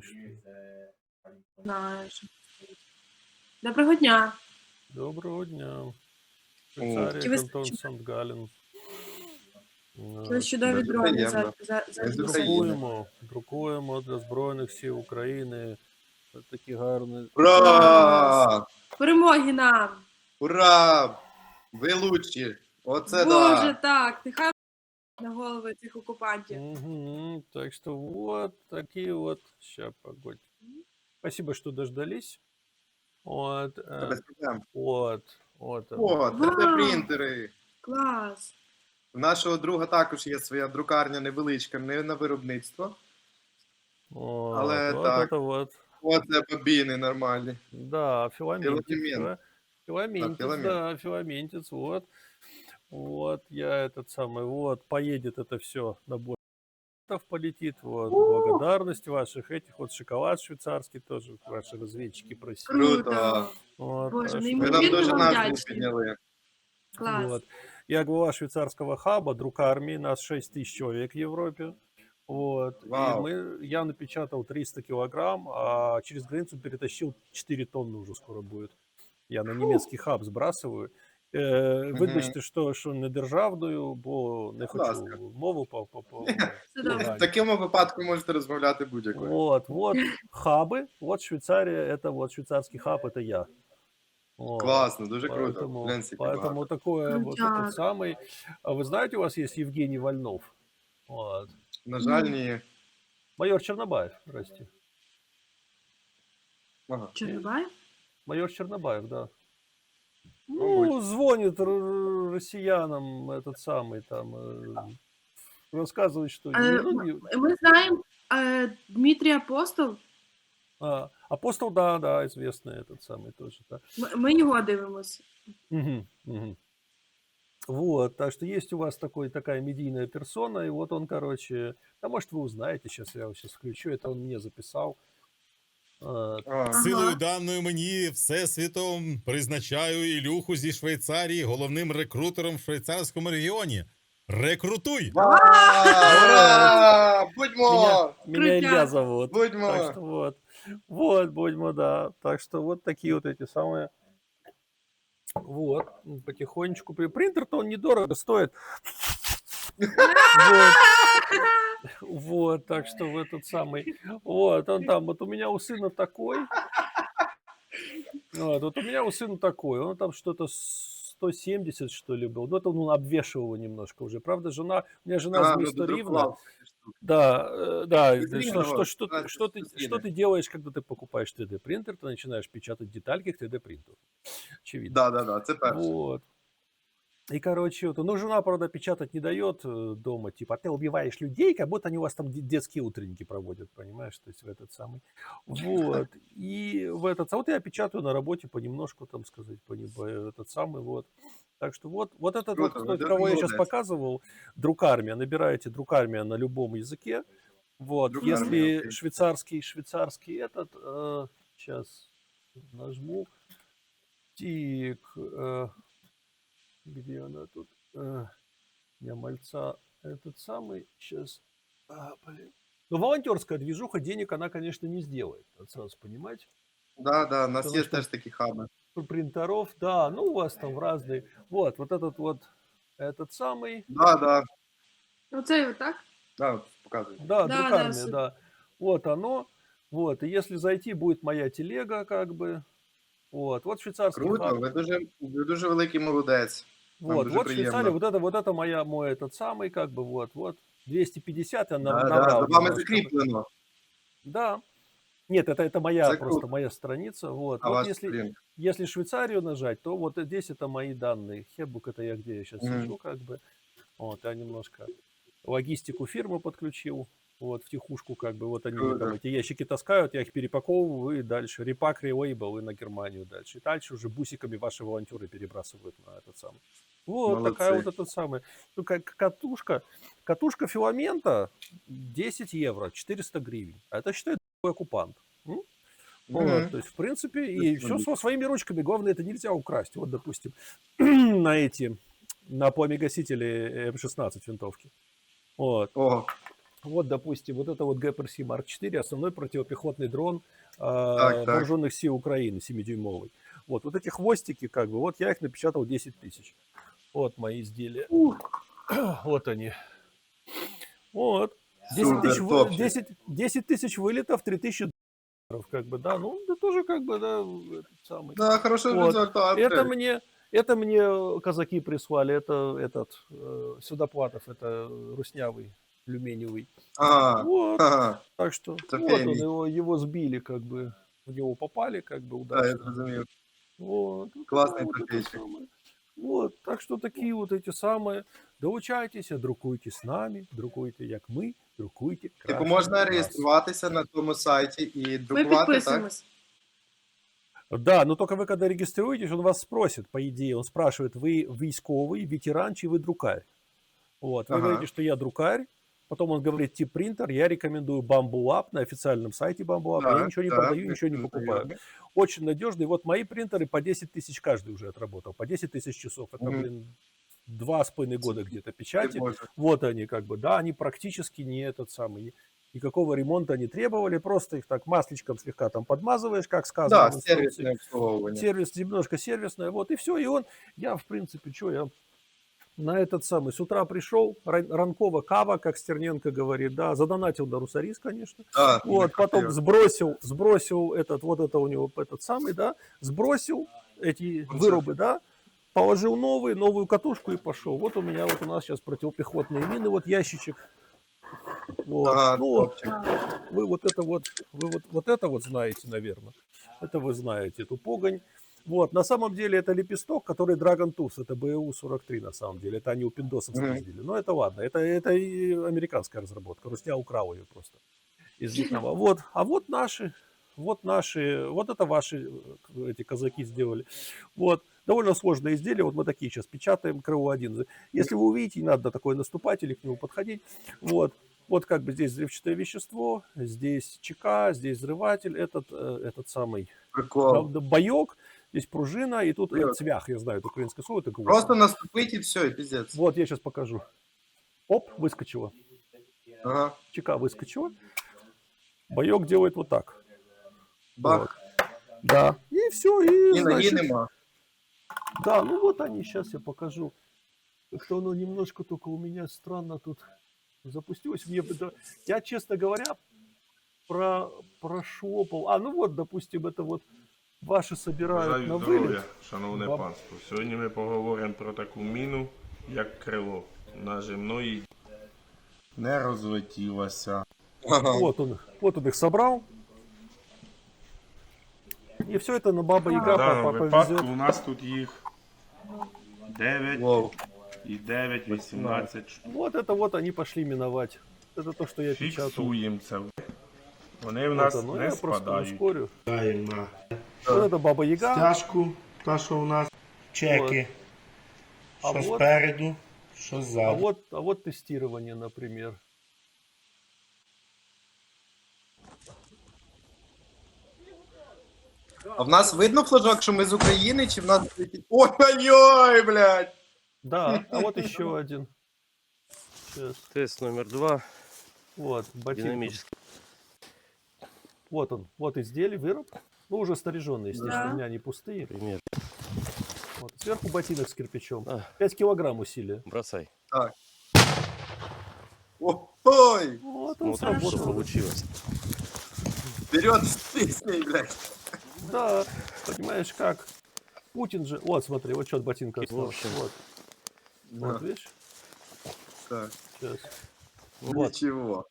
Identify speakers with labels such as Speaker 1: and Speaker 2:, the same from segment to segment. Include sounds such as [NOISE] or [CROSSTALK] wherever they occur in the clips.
Speaker 1: точно.
Speaker 2: Знаєш. Доброго дня.
Speaker 1: Доброго дня. Швейцарія,
Speaker 2: Чи ви-
Speaker 1: кантон Сант-Гален.
Speaker 2: Чи чудові дрони за,
Speaker 3: приємно.
Speaker 2: за, за,
Speaker 3: Ми з
Speaker 2: за-
Speaker 3: України.
Speaker 1: Друкуємо, друкуємо для Збройних сил України. Ось Такі гарні.
Speaker 3: Ура!
Speaker 2: Перемоги нам!
Speaker 3: Ура! Ви лучші! Оце
Speaker 2: Боже,
Speaker 3: да!
Speaker 2: так, нехай на голови цих окупантів.
Speaker 1: Мгм, Так что вот такие вот. Сейчас, погодь. Спасибо, что дождались. Вот. э,
Speaker 3: Без проблем.
Speaker 1: Вот. Вот. оно.
Speaker 3: О,
Speaker 2: Вау!
Speaker 3: 3D-принтери!
Speaker 2: Клас.
Speaker 3: У нашого друга також є своя друкарня невеличка, не на виробництво.
Speaker 1: Вот,
Speaker 3: Але
Speaker 1: вот
Speaker 3: так.
Speaker 1: это вот.
Speaker 3: Оце бобіни нормальні.
Speaker 1: Да, филаментец.
Speaker 3: Филамент.
Speaker 1: да. Филаментец,
Speaker 3: филамент.
Speaker 1: да, филаментец, вот. Вот, я этот самый, вот, поедет это все на бой. полетит, вот, благодарность ваших этих, вот шоколад швейцарский тоже, ваши разведчики просили.
Speaker 3: Круто.
Speaker 1: Вот,
Speaker 2: Боже,
Speaker 1: так
Speaker 2: ну
Speaker 1: что-
Speaker 3: Ви нам
Speaker 2: Неймовірно
Speaker 3: дуже
Speaker 2: вам
Speaker 3: назву
Speaker 2: вдячні.
Speaker 3: підняли.
Speaker 2: Клас.
Speaker 1: Вот. Я глава швейцарского хаба, друг армии, нас 6 тысяч человек в Европе. Вот. И
Speaker 3: Вау.
Speaker 1: мы, я напечатал 300 килограмм, а через границу перетащил 4 тонны уже скоро будет. Я на немецкий хаб сбрасываю. Е, Вибачте, що, що не державною, бо не
Speaker 3: Будь
Speaker 1: хочу
Speaker 3: ласка.
Speaker 1: мову по, по, [LAUGHS] по
Speaker 2: Це добре.
Speaker 1: Ага.
Speaker 3: В такому випадку можете розмовляти будь-якою.
Speaker 1: Вот, вот [LAUGHS] хабы, вот Швейцария, это вот швейцарский хаб, это я. Вот.
Speaker 3: Класно, дуже круто.
Speaker 1: Поэтому,
Speaker 3: Блін, скільки
Speaker 1: поэтому
Speaker 3: багато.
Speaker 1: такое вот
Speaker 2: Крутяк.
Speaker 1: этот самый. А вы знаете, у вас есть Евгений Вольнов? Вот.
Speaker 3: На жаль, ні.
Speaker 1: Майор Чернобаев, прости.
Speaker 3: Ага.
Speaker 2: Чорнобай?
Speaker 1: Майор Чернобаев, да. Ну, звонит россиянам этот самый там, э, рассказывает, что...
Speaker 2: Э, Ми знаємо е, Дмитрій Апостол.
Speaker 1: а, апостол, да, да, известный этот самый тоже, да.
Speaker 2: Ми його дивимося.
Speaker 1: Мгм, мгм. Вот, так что есть у вас такой, такая медийная персона, и вот он, короче, да, может, вы узнаете, сейчас я его сейчас включу, это он мне записал. А,
Speaker 4: Силою даною мені всесвітом призначаю Ілюху зі Швейцарії головним рекрутером в швейцарському регіоні. Рекрутуй!
Speaker 3: Ура! Будьмо!
Speaker 1: Меня, меня Илья зовут.
Speaker 3: Будьмо!
Speaker 1: Так что вот. Вот, будьмо, да. Так что вот такие вот эти самые. Вот, потихонечку. Принтер-то он недорого стоит. Вот. Вот, так что в этот самый. Вот, он там, вот у меня у сына такой. Вот, вот у меня у сына такой. Он там что-то 170, что ли, был. Ну, это он обвешивал его немножко уже. Правда, жена, у меня жена
Speaker 3: А,
Speaker 1: с
Speaker 3: ну,
Speaker 1: места Ривна. Да, э, да. Да, Что, что, что, ты-
Speaker 3: да,
Speaker 1: что, ты, что ты делаешь, когда ты покупаешь 3D принтер? Ты начинаешь печатать детальки к 3D принтеру. Очевидно.
Speaker 3: Да, да, да, це перше.
Speaker 1: Вот. И, короче, вот, ну, жена, правда, печатать не дает э, дома, типа, ты убиваешь людей, как будто они у вас там де- детские утренники проводят, понимаешь, то есть в этот самый. Вот. И в этот, а вот я печатаю на работе понемножку, там сказать, по, по этот самый, вот. Так что вот, вот этот вот, кого я сейчас показывал, друкармия, набираете друкармия на любом языке, вот,
Speaker 3: Друкармия,
Speaker 1: если
Speaker 3: окей.
Speaker 1: швейцарский, швейцарский этот, э, сейчас нажму, тик, э, где она тут? Э, я мальца этот самый сейчас. А, блин. Ну, волонтерская движуха, денег она, конечно, не сделает. Надо сразу понимать.
Speaker 3: Да, да, у нас теж такі хаби.
Speaker 1: Про Принтеров, да, ну у вас там разные. Вот, вот этот вот, этот самый,
Speaker 3: Да, да,
Speaker 2: Оцей отак?
Speaker 3: да, показуй.
Speaker 1: да,
Speaker 2: Да, да,
Speaker 1: друкарня,
Speaker 2: супер.
Speaker 1: да. Вот оно, вот, и если зайти, будет моя телега, как бы. Вот, вот швейцарский
Speaker 3: Круто, ви дуже, ви дуже великий молодець. Нам
Speaker 1: Вот,
Speaker 3: дуже
Speaker 1: вот
Speaker 3: приємно.
Speaker 1: Швейцария, вот это, вот это моя, мой этот самый, как бы, вот, вот, 250 я
Speaker 3: Да,
Speaker 1: на-
Speaker 3: да,
Speaker 1: набрал
Speaker 3: за вами
Speaker 1: немножко.
Speaker 3: закріплено.
Speaker 1: Да. Нет, это, это моя,
Speaker 3: Это
Speaker 1: просто
Speaker 3: круто.
Speaker 1: моя страница. Вот,
Speaker 3: А
Speaker 1: вот
Speaker 3: ваш
Speaker 1: если,
Speaker 3: блін.
Speaker 1: если Швейцарию нажать, то вот здесь это мои данные. Хебук это я где я сейчас
Speaker 3: Мгм.
Speaker 1: сижу, как бы. Вот, я немножко логистику фирмы подключил. Вот, в тихушку, как бы, вот они мне там
Speaker 3: Круто.
Speaker 1: эти ящики таскают, я их перепаковываю и дальше. Репак, релейбл и на Германию дальше. И дальше уже бусиками ваши волонтеры перебрасывают на этот самый. Вот такая вот
Speaker 3: Молодцы.
Speaker 1: эта самая. Ну, как катушка. Катушка филамента 10 евро, 400 гривен. А это считает оккупант. М? Вот,
Speaker 3: Мгм.
Speaker 1: то есть, в принципе, и все
Speaker 3: логично.
Speaker 1: своими ручками. Главное, это нельзя украсть. Вот, допустим, [CLEARS THROAT] на эти, на пламегасители М16 винтовки. Вот.
Speaker 3: О,
Speaker 1: Вот, допустим, вот это вот ГПРС Марк 4, основной противопехотный дрон
Speaker 3: Так,
Speaker 1: э, вооруженных сил Украины, 7-дюймовый. Вот, вот эти хвостики, как бы, вот я их напечатал 10 тысяч. Вот мои изделия.
Speaker 2: Ух, [CLEARS THROAT]
Speaker 1: Вот они. Вот. 10
Speaker 3: Супер,
Speaker 1: тысяч, вы-
Speaker 3: топчик.
Speaker 1: 10, 10 тысяч вылетов, 3 тысячи долларов, как бы, да, ну, это тоже, как бы, да, самый.
Speaker 3: Да, хороший
Speaker 1: Вот.
Speaker 3: результат.
Speaker 1: Это мне, это мне казаки прислали, это этот э, Судоплатов, это руснявый, люмениевый.
Speaker 3: Ага,
Speaker 1: Вот,
Speaker 3: ага,
Speaker 1: так что вот он,
Speaker 3: Трофейный.
Speaker 1: его, его сбили, как бы, в него попали, как бы,
Speaker 3: да, я
Speaker 1: удачно.
Speaker 3: зрозумів.
Speaker 1: Вот, вот
Speaker 3: Классный
Speaker 1: это вот это
Speaker 3: трофейчик.
Speaker 1: самое. Вот, так что такие вот эти самые. Доучайтесь, друкуйте с нами, друкуйте, як ми, друкуйте.
Speaker 3: Типу
Speaker 1: краще
Speaker 3: можна
Speaker 1: нас.
Speaker 3: реєструватися на тому сайті і
Speaker 2: ми
Speaker 3: друкувати, так?
Speaker 2: підписуємось.
Speaker 1: Да, но только вы когда регистрируетесь, он вас спросит, по идее, он спрашивает, вы військовый, ветеран, чи вы друкарь? Вот, вы
Speaker 3: Ага.
Speaker 1: говорите, что я друкарь, потом он говорит тип принтер, я рекомендую Bamboo Lab на официальном сайте Bamboo Lab, я
Speaker 3: Так,
Speaker 1: ничего не
Speaker 3: так,
Speaker 1: продаю, ничего не покупаю.
Speaker 3: верно.
Speaker 1: Очень надежный, вот мои принтеры по 10 тысяч каждый уже отработал, по 10 тысяч часов, это, блин, два с половиной года где-то
Speaker 3: Ти
Speaker 1: печати, вот они как бы, да, они практически не этот самый, ни- никакого ремонта не требовали, просто их так масличком слегка там подмазываешь, как сказано
Speaker 3: Да, сервісне обслуговування.
Speaker 1: Сервис немножко сервисное, вот и все, и он, я в принципе, что я на этот самый, с утра пришел, ран- ранкова кава, как Стерненко говорит, да, задонатил до Русарис, конечно,
Speaker 3: Да,
Speaker 1: вот, потом
Speaker 3: хотів.
Speaker 1: сбросил, сбросил этот, вот это у него этот самый, да, сбросил эти
Speaker 3: Он
Speaker 1: вырубы, да, положил новые, новую катушку и пошел. Вот у меня вот у нас сейчас противопехотные мины, вот ящичек. Вот.
Speaker 3: Ага,
Speaker 1: ну,
Speaker 3: топчик.
Speaker 1: вы вот это вот, вы вот, вот это вот знаете, наверное. Это вы знаете, эту погонь. Вот, на самом деле это лепесток, который Dragon Tooth, это БУ-43 на самом деле, это они у пиндосов спиздили. Но это ладно, это, это и американская разработка, Русня украл ее просто из Вьетнама. Вот, а вот наши, вот наши, вот это ваши э, эти казаки сделали. Вот, довольно сложное изделие, вот мы такие сейчас печатаем, крыло один. Если вы увидите, не надо на такое наступать или к нему подходить, вот, вот как бы здесь взрывчатое вещество, здесь ЧК, здесь взрыватель, этот, э, этот самый
Speaker 3: Прикол.
Speaker 1: боек, здесь пружина, и тут э,
Speaker 3: Привет.
Speaker 1: цвях, я знаю, это украинское слово, это гвоздь.
Speaker 3: Просто наступить і все, і піздець.
Speaker 1: Вот я сейчас покажу. Оп, выскочила.
Speaker 3: Ага.
Speaker 1: ЧК выскочила. Боек делает вот так.
Speaker 3: Бах.
Speaker 1: Да. И все, и,
Speaker 3: І ноги
Speaker 1: значит,
Speaker 3: нема.
Speaker 1: Да, ну вот они, сейчас я покажу. Как-то оно немножко только у меня странно тут запустилось. Мне бы, да- я, честно говоря, про, прошлопал. А, ну вот, допустим, это вот ваши собирают
Speaker 5: Бажаю
Speaker 1: на
Speaker 5: здоров'я,
Speaker 1: вылет.
Speaker 5: шановне
Speaker 1: Баб-
Speaker 5: панство. Сьогодні ми поговоримо про таку міну, як крило нажимної. Не розлетілася.
Speaker 3: Ага.
Speaker 1: Вот он, вот он их собрал. И все это на баба
Speaker 5: В
Speaker 1: Яга
Speaker 5: даному
Speaker 1: по-
Speaker 5: випадку
Speaker 1: повезет.
Speaker 5: у нас тут їх 9
Speaker 3: Воу.
Speaker 5: і 9, 18 штук.
Speaker 1: Вот это вот они пошли миновать. Это то, что я печатал.
Speaker 5: Фіксуємо це. Вони в нас
Speaker 1: оно,
Speaker 5: не
Speaker 1: я просто
Speaker 5: спадають.
Speaker 1: ускорю.
Speaker 5: Даємо на
Speaker 1: Вот это баба Яга.
Speaker 5: стяжку, та що у нас чеки.
Speaker 1: А
Speaker 5: Що
Speaker 1: вот-
Speaker 5: спереду, що
Speaker 1: А
Speaker 5: ззаду.
Speaker 1: вот, а вот тестирование, например.
Speaker 3: А в нас видно флажок, що ми з України, чи в нас. Ой-ой-ой, блядь!
Speaker 1: Да, а вот еще один. Сейчас.
Speaker 6: Тест номер два.
Speaker 1: Вот, ботинок.
Speaker 6: Динамический.
Speaker 1: Вот он, вот изделие, выруб. Ну, уже снаряженные, естественно,
Speaker 2: Да.
Speaker 1: у меня они пустые.
Speaker 6: Пример.
Speaker 1: Вот. Сверху ботинок с кирпичом.
Speaker 6: А,
Speaker 1: 5 килограмм усилия.
Speaker 6: бросай.
Speaker 3: Ой!
Speaker 1: Вот он
Speaker 6: Смотрим, что
Speaker 1: сработал.
Speaker 6: получилось.
Speaker 3: Вперед з піснею, блядь!
Speaker 1: Да, понимаешь, как? Путин же... Вот, смотри, вот что от ботинка
Speaker 6: общем.
Speaker 1: Вот,
Speaker 3: Да,
Speaker 1: вот, видишь?
Speaker 3: так.
Speaker 1: Сейчас. Вот,
Speaker 3: Нічого.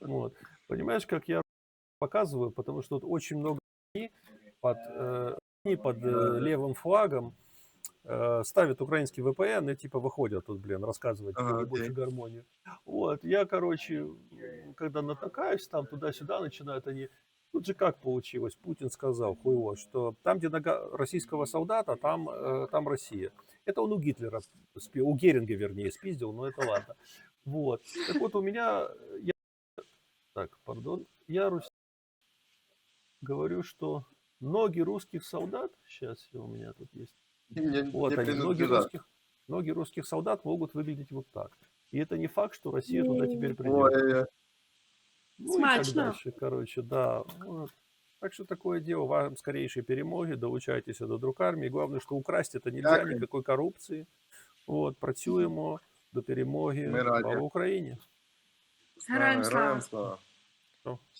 Speaker 1: вот. Понимаешь, как я показываю? Потому что тут очень много под, э, под э, левым флагом э, ставят украинский VPN и типа выходят тут, блин, рассказывать про ебучую
Speaker 3: окей.
Speaker 1: гармонию. Вот, я, короче, когда натыкаюсь, там туда-сюда начинают они... Тут же как получилось? Путин сказал, хуево, что там, где нога российского солдата, там, там Россия. Это он у Гитлера, у Геринга, вернее, спиздил, но это ладно. Вот. Так вот, у меня... Я... Так, пардон. Я говорю, что ноги русских солдат... Сейчас у меня тут есть. [LAUGHS]
Speaker 3: Не,
Speaker 1: Вот
Speaker 3: не
Speaker 1: они, ноги
Speaker 3: принадлежать.
Speaker 1: русских, ноги русских солдат могут выглядеть вот так. И это не факт, что Россия туда теперь придет.
Speaker 3: Ой,
Speaker 1: Ну и
Speaker 2: Смачно.
Speaker 1: так дальше, короче, да. Вот. Так что такое дело, вам скорейшей перемоги, долучайтесь до друкармії. Главное, что украсть это нельзя,
Speaker 3: Дякую.
Speaker 1: никакой коррупции. Вот, працюємо до перемоги
Speaker 3: Ми раді.
Speaker 1: Слава Україні.
Speaker 2: Героям
Speaker 3: Героям
Speaker 2: слава.
Speaker 3: слава.